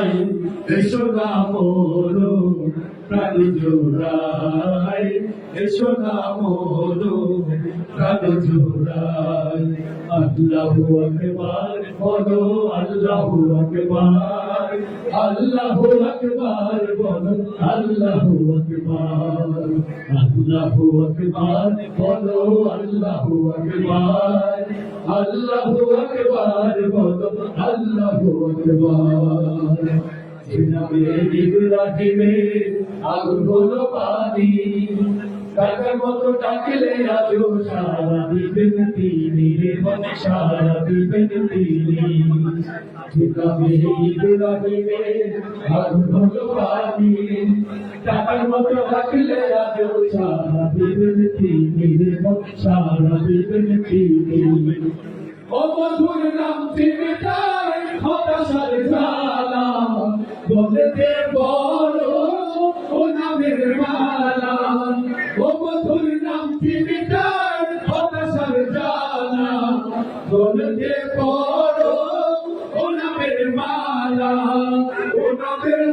জোড়াই এসো না মোরো প্রাণ জোড়াই। এসো না মোরো প্রাণ জোড়াই। আল্লাহু আকবার, বলো আল্লাহু আকবার। আল্লাহু আকবার, বলো আল্লাহু আকবার আল্লাহু আকবার, বলো আল্লাহু আকবার আল্লাহু আকবার, বলো আল্লাহু আকবার। আগুন হলো পানি কাকার মতো ডাকলে আজও সারা দিবেন তিনি রে সারা দিবেন তিনি। জিনাবে ইব্রাহিমে আগুন হলো পানি কাকার মতো ডাকলে আজও সারা দিবেন তিনি রে সারা দিবেন তিনি। ও মধুর নাম চিমিটাই হতাশার জ্বালা বলতে বড়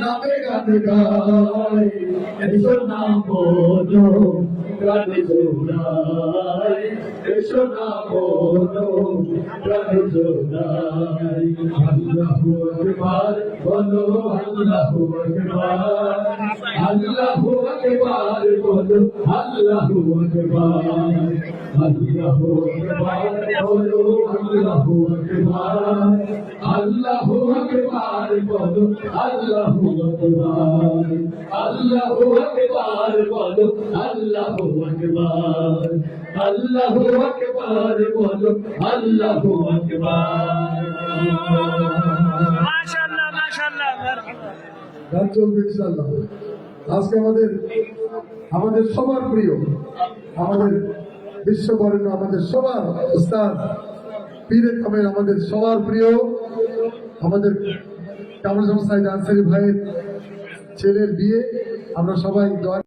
নামে গান গাই এসো না বলো গান জোড়াই এসো না বলো আকবার বলো আকবার আকবার বলো আকবার আকবার বলো আকবার আকবার বলো আকবার আল্লাহু আকবার বলো আল্লাহু আকবার আল্লাহু আকবার বলো আল্লাহু আকবার। মাশাআল্লাহ মাশাআল্লাহ গান চলবে ইনশাল্লাহ আজকে আমাদের আমাদের সবার প্রিয় আমাদের বিশ্ববরেণ্য আমাদের সবার উস্তাদ পীরে কামের আমাদের সবার প্রিয় আমাদের কামরুজ্জামান সাইদ আনসারি ভাইয়ের ছেলের বিয়ে। আমরা সবাই দোয়া